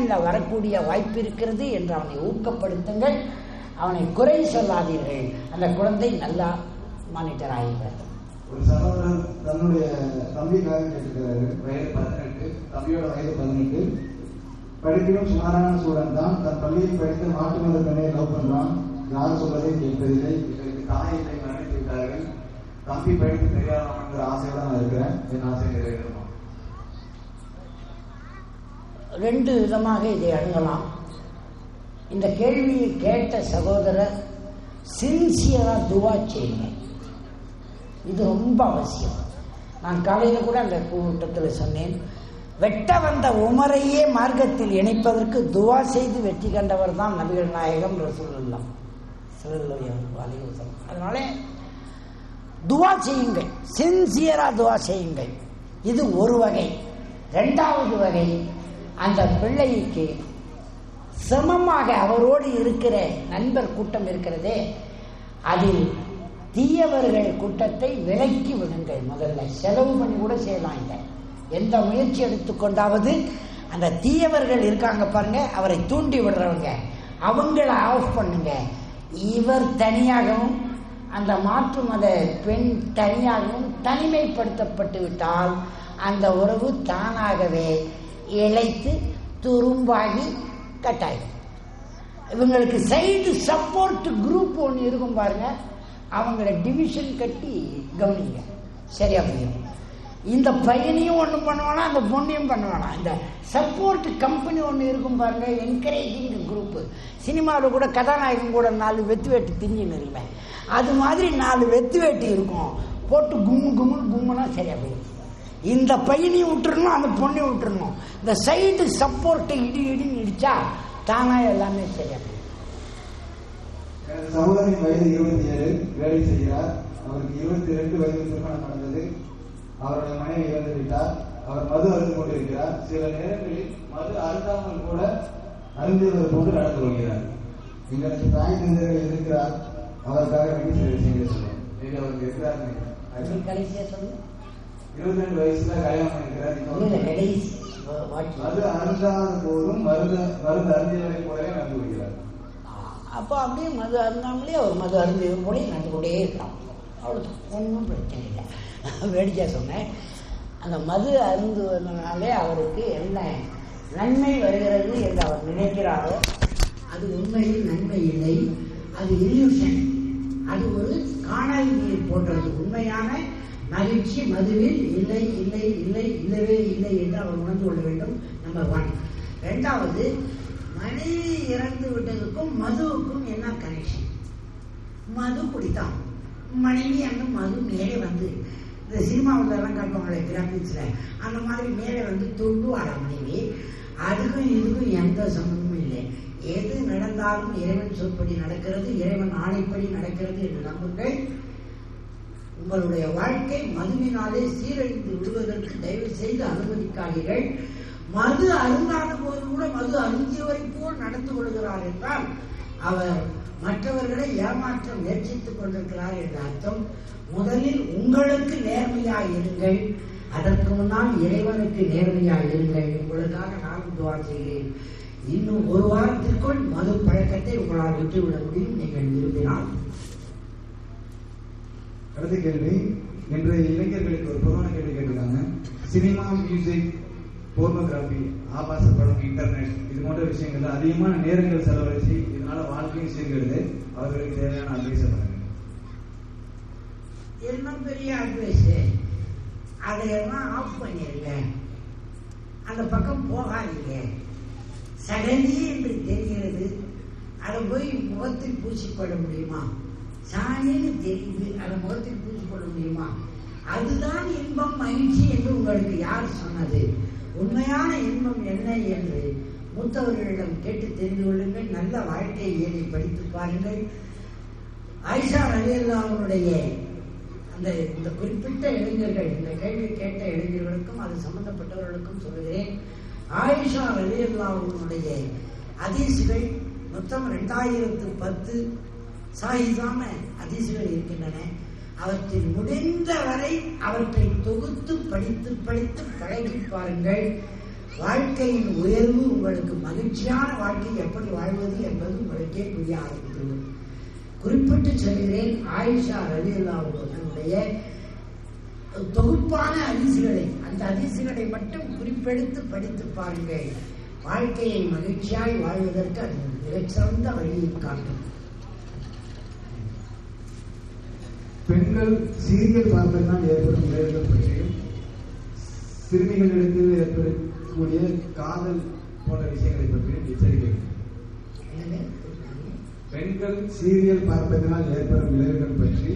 பொசிஷனில் வரக்கூடிய வாய்ப்பு இருக்கிறது என்று அவனை ஊக்கப்படுத்துங்கள். அவனை குறை சொல்லாதீர்கள். அந்த குழந்தை நல்லா மானிட்டர் ஆகிடுவார் ஒரு சகோதரர் தன்னுடைய தம்பிக்காக கேட்டுக்கிறாரு வயது பதினெட்டு தம்பியோட வயது பதினெட்டு. படிப்பிலும் சுமாரான ஸ்டூடெண்ட் தான். தன் பள்ளியில் படித்து மாட்டு மத பெண்ணை லவ் பண்றான். யார் சொல்வதை கேட்பதில்லை. எங்களுக்கு தாய் இல்லை விட்டார்கள். தம்பி படித்து பெரியாரங்கிற ஆசையோட நான் இருக்கிறேன். என் ஆசை நிறைவேறணும்? ரெண்டு விதமாக இதை அணுகலாம். இந்த கேள்வியை கேட்ட சகோதரர் சின்சியராக துவா செய்யுங்க. இது ரொம்ப அவசியம். நான் காலையில் கூட அந்த கூட்டத்தில் சொன்னேன் வெட்ட வந்த உமரையே மார்க்கத்தில் இணைப்பதற்கு துவா செய்து வெற்றி கண்டவர் தான் நபிகள் நாயகம் ரசூல்லாம் ஸல்லல்லாஹு அதனால துவா செய்யுங்கள். சின்சியராக துவா செய்யுங்கள். இது ஒரு வகை. ரெண்டாவது வகை அந்த பிள்ளைக்கு சமமாக அவரோடு இருக்கிற நண்பர் கூட்டம் இருக்கிறதே அதில் தீயவர்கள் கூட்டத்தை விலக்கி விடுங்கள். முதல்ல செலவு பண்ணி கூட செய்யலாம் இல்லை எந்த முயற்சி எடுத்துக்கொண்டாவது அந்த தீயவர்கள் இருக்காங்க பாருங்க அவரை தூண்டி விடுறவங்க அவங்கள ஆஃப் பண்ணுங்க. இவர் தனியாகவும் அந்த மாற்று மத பெண் தனியாகவும் தனிமைப்படுத்தப்பட்டு விட்டால் அந்த உறவு தானாகவே இழைத்து துரும்பாகி கட்டாயிடும். இவங்களுக்கு சைடு சப்போர்ட் குரூப் ஒன்று இருக்கும் பாருங்க. அவங்கள டிவிஷன் கட்டி கவனிங்க. சரியா புரியும் இந்த பையனையும் ஒன்று பண்ணுவானா அந்த பொண்ணையும் பண்ணுவானா? இந்த சப்போர்ட் கம்பெனி ஒன்று இருக்கும் பாருங்க என்கரேஜிங் குரூப்பு சினிமாவில் கூட கதாநாயகன் கூட நாலு வெத்து வேட்டு திங்கின்னு இருக்குமே அது மாதிரி நாலு வெத்து வேட்டி இருக்கும். போட்டு கும்மு கும்முன்னு கும்முனா சரியா போயிடும் இந்த பையனையும் விட்டுறணும் அந்த பொண்ணையும் விட்டுறணும். இந்த சைடு சப்போர்ட்டை இடி இடின்னு இடிச்சா தானா எல்லாமே சரியா போயிடும் எனது சகோதரின் வயது இருபத்தி ஏழு வேலை செய்கிறார். அவருக்கு இருபத்தி ரெண்டு வயது திருமணம் நடந்தது. அவருடைய மனைவி இறந்து விட்டார். அவர் மது அருந்து கொண்டிருக்கிறார். சில நேரங்களில் மது அருந்தாமல் கூட அருந்தியவர் போன்று நடந்து கொள்கிறார். எங்களுக்கு தாய் தந்தைகள் இருக்கிறார். அவருக்காக வேண்டி சில விஷயங்கள் சொல்லுவோம் அவருக்கு இருக்கிறார் அது கடைசியா சொல்லுங்க. இருபத்தி ரெண்டு வயசுல கல்யாணம் அருந்தாத போதும் மருந்து மருந்து அருந்தியவரை போலவே நடந்து கொள்கிறார் அப்போ அப்படியே மது அருந்தாமலே அவர் மது அருந்தியவர் போல நடந்து கொண்டே இருக்கலாம் அவ்வளோதான் ஒன்றும் பிரச்சனை இல்லை. வேடிக்கை சொன்னேன். அந்த மது அருந்துவதனாலே அவருக்கு என்ன நன்மை வருகிறது என்று அவர் நினைக்கிறாரோ அது உண்மையில் நன்மை இல்லை. அது இல்யூஷன் அது ஒரு காணல் நீர் போன்றது. உண்மையான மகிழ்ச்சி மதுவில் இல்லை இல்லை இல்லை இல்லவே இல்லை என்று அவர் உணர்ந்து கொள்ள வேண்டும். நம்பர் ஒன் ரெண்டாவது மனைவி இறந்து விட்டதுக்கும் மதுவுக்கும் என்ன கனெக்ஷன் மது குடித்தான். மனைவி அங்கு மது மேலே வந்து இந்த சினிமாவில் எல்லாம் காட்டுவாங்களே கிராபிக்ஸில் அந்த மாதிரி மேலே வந்து தொண்டுவாட மனைவி. அதுக்கும் இதுக்கும் எந்த சம்பந்தமும் இல்லை. எது நடந்தாலும் இறைவன் சொற்படி நடக்கிறது இறைவன் ஆணைப்படி நடக்கிறது என்று நம்புங்கள். உங்களுடைய வாழ்க்கை மதுவினாலே சீரழிந்து விடுவதற்கு தயவு செய்து அனுமதிக்காதீர்கள். மது அருந்தாத போது கூட மது அருந்தியவரை போல் நடந்து கொள்கிறார் என்றால் அவர் மற்றவர்களை ஏமாற்ற முயற்சித்துக் கொண்டிருக்கிறார் என்ற அர்த்தம். முதலில் உங்களுக்கு நேர்மையாய் இருங்கள். அதற்கு முன்னால் இறைவனுக்கு நேர்மையாய் இருங்கள். உங்களுக்காக நான் துவா செய்கிறேன். இன்னும் ஒரு வாரத்திற்குள் மது பழக்கத்தை உங்களால் விட்டுவிட முடியும். நீங்கள் விரும்பினால். அடுத்த கேள்வி இன்றைய இளைஞர்களுக்கு ஒரு பொதுவான கேள்வி கேட்டிருக்காங்க. சினிமா மியூசிக் போர்னோகிராஃபி ஆபாச படம் இன்டர்நெட் இது போன்ற விஷயங்கள்ல அதிகமான நேரங்கள் செலவழிச்சு இதனால வாழ்க்கையும் சீர்கிறது. அவர்களுக்கு தேவையான அட்வைஸ் பண்ணுங்க என்ன பெரிய அட்வைஸ் அதையெல்லாம் ஆஃப் பண்ணிருங்க. அந்த பக்கம் போகாதீங்க. சடனி என்று தெரிகிறது. அதை போய் முகத்தில் பூச்சிப்பட முடியுமா? சாணின்னு தெரியுது அந்த முகத்தில் கொள்ள முடியுமா? அதுதான் இன்பம் மகிழ்ச்சி என்று உங்களுக்கு யார் சொன்னது? உண்மையான இன்பம் என்ன என்று மூத்தவர்களிடம் கேட்டு தெரிந்து கொள்ளுங்கள். நல்ல வாழ்க்கை ஏழை படித்து பாருங்கள். ஆயிஷா ரலியல்லாவுடைய அந்த இந்த குறிப்பிட்ட இளைஞர்கள் இந்த கேள்வி கேட்ட இளைஞர்களுக்கும் அது சம்பந்தப்பட்டவர்களுக்கும் சொல்கிறேன் ஆயிஷா ரலியல்லாவுடைய அதிசுகள் மொத்தம் ரெண்டாயிரத்து பத்து சாயிதாம அதிசுகள் இருக்கின்றன. அவற்றில் முடிந்த வரை அவற்றை தொகுத்து படித்து படித்து பழகி பாருங்கள். வாழ்க்கையின் உயர்வு உங்களுக்கு மகிழ்ச்சியான வாழ்க்கை எப்படி வாழ்வது என்பது உங்களுக்கே புரிய ஆரம்பிக்கிறது குறிப்பிட்டு சொல்கிறேன் ஆயிஷா ரவி தன்னுடைய தொகுப்பான அதிசுகளை அந்த அதிசுகளை மட்டும் குறிப்பெடுத்து படித்து பாருங்கள். வாழ்க்கையை மகிழ்ச்சியாய் வாழ்வதற்கு அது மிகச்சிறந்த வழியை காட்டும். பெண்கள் சீரியல் பார்ப்பதனால் ஏற்படும் விளைவுகள் பற்றியும் சிறுமிகளிடத்தில் ஏற்படக்கூடிய காதல் போன்ற விஷயங்களை பற்றியும் எச்சரிக்கை. எனவே, பெண்கள் சீரியல் பார்ப்பதனால் ஏற்படும் விளைவுகள் பற்றி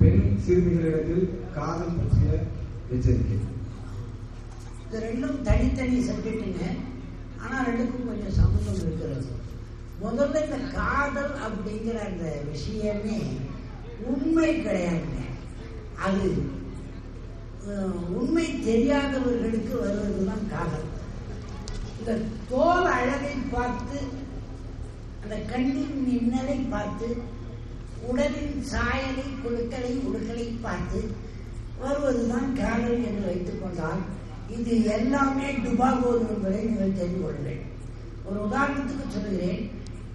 பெண் சிறுமிகளிடத்தில் காதல் பற்றிய எச்சரிக்கை. இது ரெண்டும் தனித்தனி சப்ஜெக்டுங்க ஆனா ரெண்டுக்கும் கொஞ்சம் சம்மந்தம் இருக்கிறது. முதல்ல இந்த காதல் அப்படிங்கிற அந்த விஷயமே உண்மை கிடையாதுங்க அது உண்மை தெரியாதவர்களுக்கு வருவதுதான் காதல் இந்த தோல் அழகை பார்த்து அந்த கண்ணின் மின்னலை பார்த்து உடலின் சாயலை குழுக்களை உடுக்களை பார்த்து வருவதுதான் காதல் என்று வைத்துக் கொண்டால் இது எல்லாமே டுபாகோர் என்பதை நீங்கள் தெரிந்து கொள்ளுங்கள். ஒரு உதாரணத்துக்கு சொல்கிறேன்.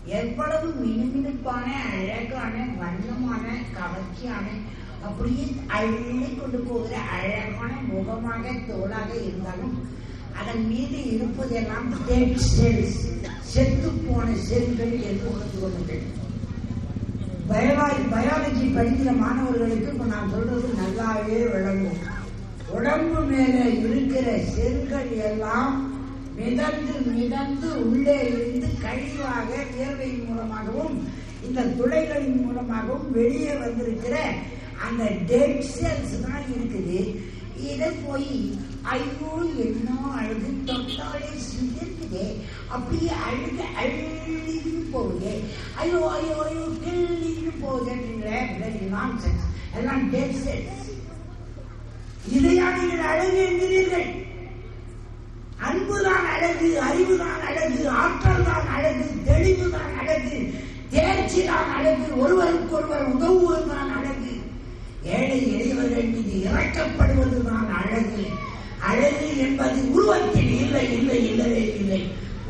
எவ்வளவு மினுமினுப்பான அழகான வண்ணமான கவர்ச்சியான அப்படியே அள்ளி கொண்டு போகிற அழகான முகமாக தோளாக இருந்தாலும் அதன் மீது இருப்பதெல்லாம் dead cells, செத்துப் போன செல்கள் என்று உணர்ந்து கொள்ளுங்கள் பயாலஜி படிக்கிற மாணவர்களுக்கு இப்ப நான் சொல்றது நல்லாவே விளங்கும். உடம்பு மேல இருக்கிற செல்கள் எல்லாம் மிதந்து மிதந்து உள்ளே இருந்து கழிவாக வியர்வையின் மூலமாகவும் இந்த துளைகளின் மூலமாகவும் வெளியே வந்திருக்கிற அந்த டெட் செல்ஸ் தான் இருக்குது. இதை போய் ஐயோ என்ன அழுது தொட்டாலே சிந்திருக்குதே. அப்படியே அழுது அழுது போகுது. ஐயோ ஐயோ ஐயோ கிள்ளின்னு போகுதுன்ற வெரி நான்சென்ஸ் எல்லாம் டெட் செல்ஸ் இதையா நீங்கள் அழகு என்கிறீர்கள். அன்புதான் அழகு அறிவுதான் அழகு ஆற்றல் தான் அழகு தெளிவுதான் அழகு தேர்ச்சி தான் அழகு ஒருவருக்கொருவர் உதவுவது தான் அழகு. ஏழை எளியவர்கள் மீது இறக்கப்படுவது தான் அழகு. அழகு என்பது உருவத்தில் இல்லை இல்லை இல்லவே இல்லை.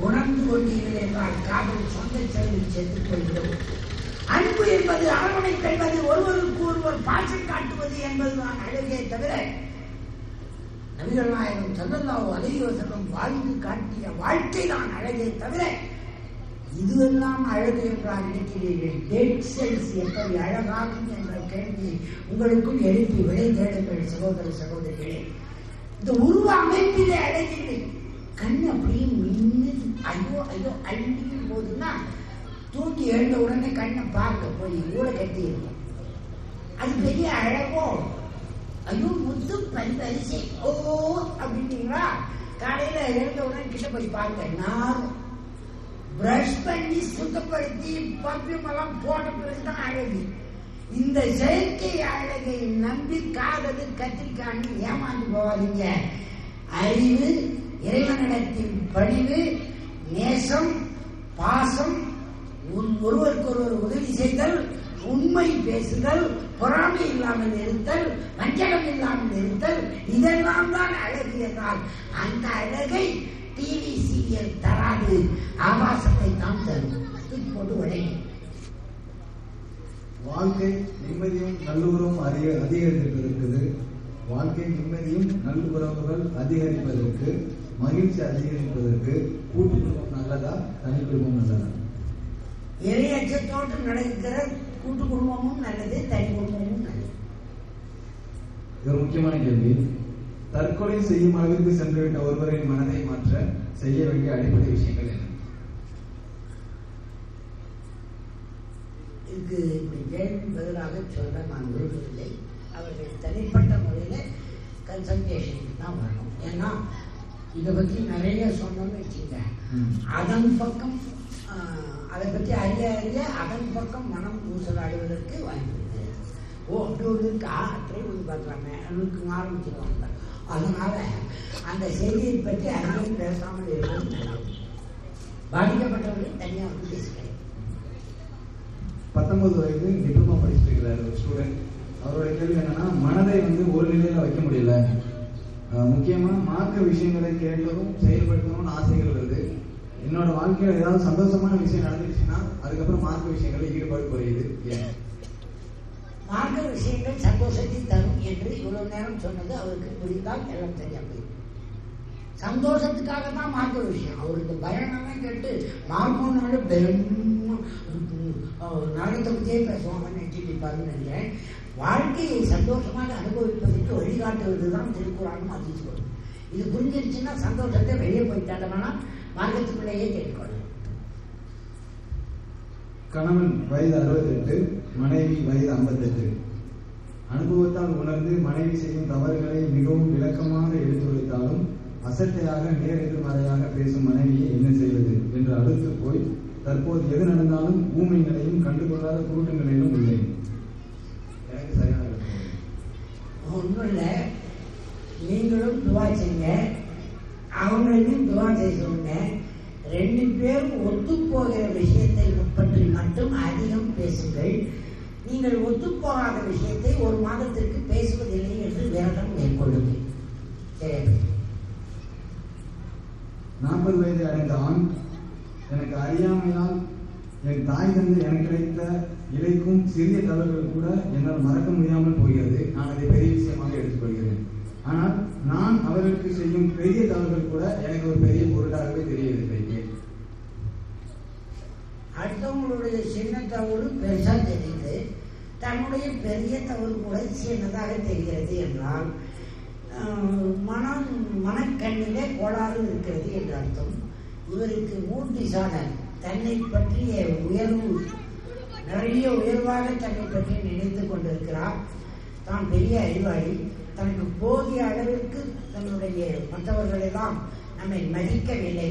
உணர்ந்து கொண்டீர்கள் என்றால் காதல் சொந்த செலவில் சென்று கொள்கிறோம் அன்பு என்பது அரவணைப்பு என்பது ஒருவருக்கு ஒருவர் பாசம் காட்டுவது என்பதுதான் அழகே தவிர நபிகள் நாயகம் சல்லல்லாஹு அலைஹி வாழ்ந்து காட்டிய வாழ்க்கை தான் அழகே தவிர இதுவெல்லாம் அழகு என்றால் நினைக்கிறீர்கள் டேட் செல்ஸ் எப்படி அழகாகும் என்ற கேள்வி உங்களுக்கும் எழுப்பி விடை தேடுங்கள் சகோதர சகோதரிகளே. இந்த உருவ அமைப்பிலே அழகில்லை. கண் அப்படியே மின்னு ஐயோ ஐயோ அள்ளியும் போதுன்னா தூக்கி எழுந்த உடனே கண்ணை பார்க்க போய் ஊழ கட்டி இருக்கும் அது பெரிய அழகோ ஐயோ முத்து பரிசை ஓ அப்படின்னீங்களா? காலையில எழுந்த உடனே கிட்ட போய் பாருங்க. நான் பிரஷ் பண்ணி சுத்தப்படுத்தி பர்ஃபியூம் எல்லாம் போட்ட பிறகுதான் அழகு. இந்த செயற்கை அழகை நம்பி காதது கத்திரிக்கான்னு ஏமாந்து போவாதீங்க அறிவு இறைவனிடத்தின் பணிவு நேசம் பாசம் உன் ஒருவருக்கொருவர் உதவி செய்தல் உண்மை பேசுதல் பொறாமை இல்லாமல் இருத்தல் வஞ்சகம் இல்லாமல் இருத்தல் இதெல்லாம் தான் அழகு என்றால் அந்த அழகை டிவி சீரியல் தராது ஆபாசத்தை தான் தரும். போட்டு உடையும் வாழ்க்கை நிம்மதியும் நல்லுறவும் அதிக அதிகரிப்பதற்கு வாழ்க்கை நிம்மதியும் நல்லுறவுகள் அதிகரிப்பதற்கு மகிழ்ச்சி அதிகரிப்பதற்கு கூட்டு குடும்பம் நல்லதா தனி குடும்பம் நல்லதா? இறையச்சத்தோடு நடக்கிற கூட்டு குடும்பமும் நல்லது தனி குடும்பமும் நல்லது. இது முக்கியமான கேள்வி. தற்கொலை செய்யும் அளவிற்கு சென்றுவிட்ட ஒருவரின் மனதை மாற்ற செய்ய வேண்டிய அடிப்படை விஷயங்கள் என்ன? இதுக்கு இப்படி கேள்வி பதிலாக சொல்ல நான் விரும்பவில்லை. அவர்கள் தனிப்பட்ட முறையில் கன்சல்டேஷனுக்கு தான் வரணும். ஏன்னா இதை பற்றி நிறைய சொன்னோம்னு வச்சுங்க. அதன் பக்கம் அதை பற்றி அறிய அறிய அதன் பக்கம் மனம் ஊசலாடுவதற்கு வாய்ப்பு ஓ அப்படி ஒரு இருக்கா? ட்ரை பண்ணி பார்க்கலாமே. ஆரம்பிச்சிருவாங்க. அதனால அந்த செய்தியை பற்றி அதிகம் பேசாமல் இருப்பது பாதிக்கப்பட்டவர்கள் தனியாக வந்து பேசுகிறேன் பத்தொன்பது வயது டிப்ளமா படிச்சுட்டு ஒரு ஸ்டூடெண்ட் அவரோட கேள்வி என்னன்னா மனதை வந்து ஒரு நிலையில வைக்க முடியல. முக்கியமா மார்க்க விஷயங்களை கேட்கவும் செயல்படுத்தணும்னு ஆசைகள் வருது. என்னோட வாழ்க்கையில ஏதாவது சந்தோஷமான விஷயம் நடந்துச்சுன்னா அதுக்கப்புறம் மார்க்க விஷயங்களில் ஈடுபாடு குறையுது. ஏன்? மார்க்க விஷயங்கள் சந்தோஷத்தை தரும் என்று இவ்வளவு நேரம் சொன்னது அவருக்கு புரிந்தால் எல்லாம் சரியா சந்தோஷத்துக்காக தான் மார்க்க விஷயம். அவருக்கு பயணமே கேட்டு மார்க்கம்னாலும் பெரும் நரகத்தை பற்றியே பேசுவாங்கன்னு நினைச்சிட்டு பாருன்னு நினைக்கிறேன். வாழ்க்கையை சந்தோஷமாக அனுபவிப்பதற்கு வழிகாட்டுவது தான் திருக்குறானும் அதிர்ச்சி இது புரிஞ்சிருச்சுன்னா சந்தோஷத்தை வெளியே போய் போயிட்டாங்கன்னா மார்க்கத்துக்குள்ளேயே கேட்டுக்கொள்ளும் கணவன் வயது அறுபத்தி எட்டு மனைவி வயது ஐம்பத்தி எட்டு அனுபவத்தால் உணர்ந்து மனைவி செய்யும் தவறுகளை மிகவும் விளக்கமாக எடுத்துரைத்தாலும் அசட்டையாக நேர் எதிர்மறையாக பேசும் மனைவியை என்ன செய்வது? என்று அடுத்து போய் தற்போது எது நடந்தாலும் ஊமைகளையும் கண்டுகொள்ளாத குருட்டு நீங்கள் ஒத்து போகாத விஷயத்தை ஒரு மாதத்திற்கு பேசுவதில்லை என்று விரதம் மேற்கொள்ளுங்கள். நாற்பது வயது அடைந்த ஆண் எனக்கு அறியாமையால் என் தாய் தந்தை எனக்கு கிடைத்த இலைக்கும் சிறிய தவறுகள் கூட என்னால் மறக்க முடியாமல் போகிறது. நான் அதை பெரிய விஷயமாக எடுத்துக்கொள்கிறேன். ஆனால் நான் அவர்களுக்கு செய்யும் பெரிய தவறுகள் கூட எனக்கு ஒரு பெரிய பொருட்டாகவே தெரியவில்லை. அடுத்தவங்களுடைய சின்ன தவறு பெருசா தெரியுது. தன்னுடைய பெரிய தவறு உணர்ச்சி என்னதாக தெரிகிறது என்றால் மனம் மனக்கண்ணிலே கோளாறு இருக்கிறது என்று அர்த்தம். இவருக்கு மூர்த்திசான தன்னை பற்றிய உயர்வு நிறைய உயர்வாக தன்னை பற்றி நினைத்து கொண்டிருக்கிறார். தான் பெரிய அறிவாளி. தனக்கு போதிய அளவிற்கு தன்னுடைய மற்றவர்களெல்லாம் நம்மை மதிக்கவில்லை.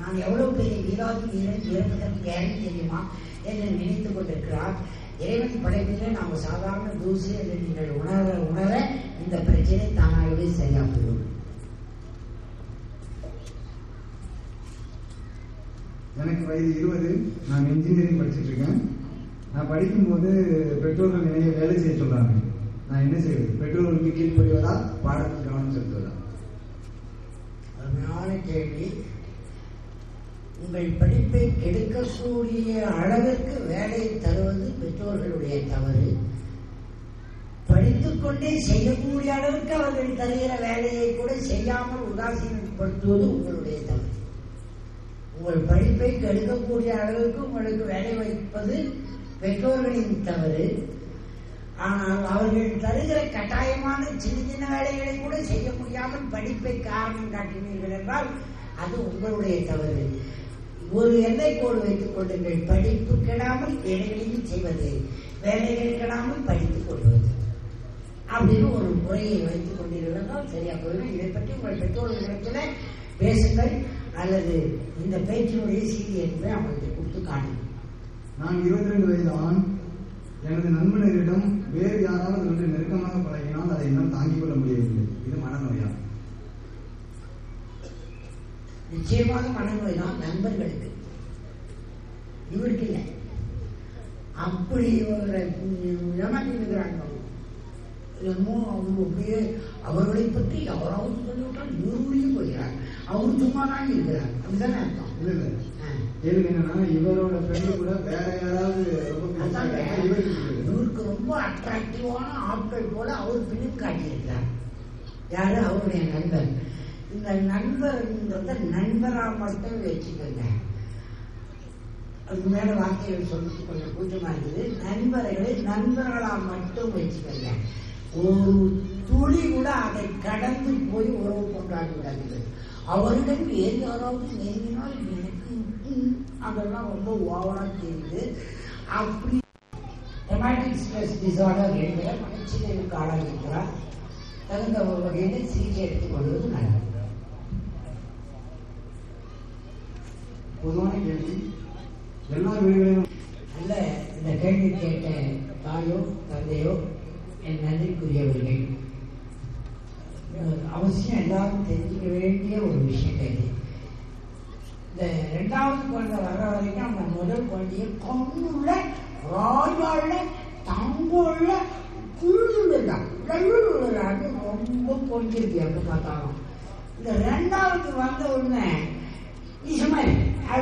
நான் எவ்வளவு பெரிய வீராதி வீரன் இருப்பதற்கு தெரியுமா? என்று நினைத்து கொண்டிருக்கிறார். இறைவன் படைப்பிலே நாம் சாதாரண தூசி என்று நீங்கள் உணர உணர இந்த பிரச்சனை தானாகவே சரியா போயிடும் எனக்கு வயது இருபது. நான் இன்ஜினியரிங் படிச்சுட்டு இருக்கேன் நான் படிக்கும்போது பெற்றோர்கள் நிறைய வேலை செய்ய சொல்றாங்க நான் என்ன செய்வது? பெற்றோர்களுக்கு கீழ்ப்படிவதா பாடத்தில் கவனம் செலுத்துவதா அருமையான கேள்வி. உங்கள் படிப்பை கெடுக்கக்கூடிய அளவிற்கு வேலையை தருவது பெற்றோர்களுடைய தவறு. படித்துக்கொண்டே செய்யக்கூடிய அளவுக்கு அவர்கள் தருகிற வேலையை கூட செய்யாமல் உதாசீனப்படுத்துவது உங்களுடைய தவறு. உங்கள் படிப்பை கெடுக்கக்கூடிய அளவுக்கு உங்களுக்கு வேலை வைப்பது பெற்றோர்களின் தவறு. ஆனால் அவர்கள் தருகிற கட்டாயமான சின்ன சின்ன வேலைகளை கூட செய்ய முடியாமல் படிப்பை காரணம் காட்டினீர்கள் என்றால் அது உங்களுடைய தவறு. ஒரு எல்லை கோடு வைத்துக் கொள்ளுங்கள். படிப்பு கெடாமல் வேலைகளையும் செய்வது. வேலைகள் கெடாமல் படித்துக் கொள்வது. அப்படின்னு ஒரு முறையை வைத்துக் கொண்டிருந்தால் சரியா போயிடும். இதை பற்றி உங்கள் பெற்றோர்களிடத்தில் பேசுங்கள். அல்லது இந்த பேச்சினுடைய செய்தி என்பதை அவங்களுக்கு கொடுத்து காணுங்கள் நான் இருபத்தி ரெண்டு வயது ஆண் எனது நண்பர்களிடம் வேறு யாராவது ஒன்று நெருக்கமாக பழகினால் அதை என்னால் தாங்கிக் கொள்ள முடியவில்லை. இது மனநோய்? நிச்சயமாக மனநோய் தான் நண்பர்களுக்கு. இவருக்கு இல்லை அப்படி இவர்களை ஏமாற்றி இருக்கிறாங்க என்னமோ அவங்க அப்படியே அவர்களை பற்றி யாராவது சொல்லிவிட்டால் இவருடையும் போகிறார். அவர் சும்மா தான் இருக்கிறார். அப்படிதானே அர்த்தம். இல்ல இல்ல. கேள்வி என்னன்னா இவரோட ஃப்ரெண்டு கூட வேற யாராவது. இவருக்கு ரொம்ப அட்ராக்டிவான ஆட்கள் போல அவர் பின்னும் காட்டியிருக்கிறார். யாரு? அவருடைய நண்பர் இந்த நண்பர்ன்றத நண்பரா மட்டும் வச்சுக்கோங்க. அதுக்கு மேல வார்த்தைகள் சொல்றது கொஞ்சம் கூச்சமா இருக்குது. நண்பர்களை நண்பர்களா மட்டும் வச்சுக்கோங்க. ஒரு துளி கூட அதை கடந்து போய் உறவு கொண்டாடி விடாது அவரிடம் வேறு யாராவது நெருங்கினால் எனக்கு அதெல்லாம் ரொம்ப ஓவரா தெரியுது. அப்படி ரொமாட்டிக் ஸ்ட்ரெஸ் டிசார்டர் என்கிற மனச்சிதைவுக்கு ஆளாகியிருக்கிறார் தகுந்த ஒரு வகையில் சிகிச்சை எடுத்துக்கொள்வது நல்லது? பொதுவான கேள்வி. எல்லா வீடுகளிலும் அல்ல இந்த கேள்வி கேட்ட தாயோ தந்தையோ என் நன்றிக்குரியவர்கள் அவசியம் எல்லாரும் தெரிஞ்சுக்க வேண்டிய ஒரு விஷயம் இது இந்த ரெண்டாவது குழந்தை வர்ற வரைக்கும் அந்த முதல் குழந்தைய கொண்டுள்ள ராயால தங்குள்ள குழுவில் ரொம்ப பொஞ்சிருக்கு எப்ப பார்த்தாலும். இந்த ரெண்டாவது வந்த உடனே 一千块钱。还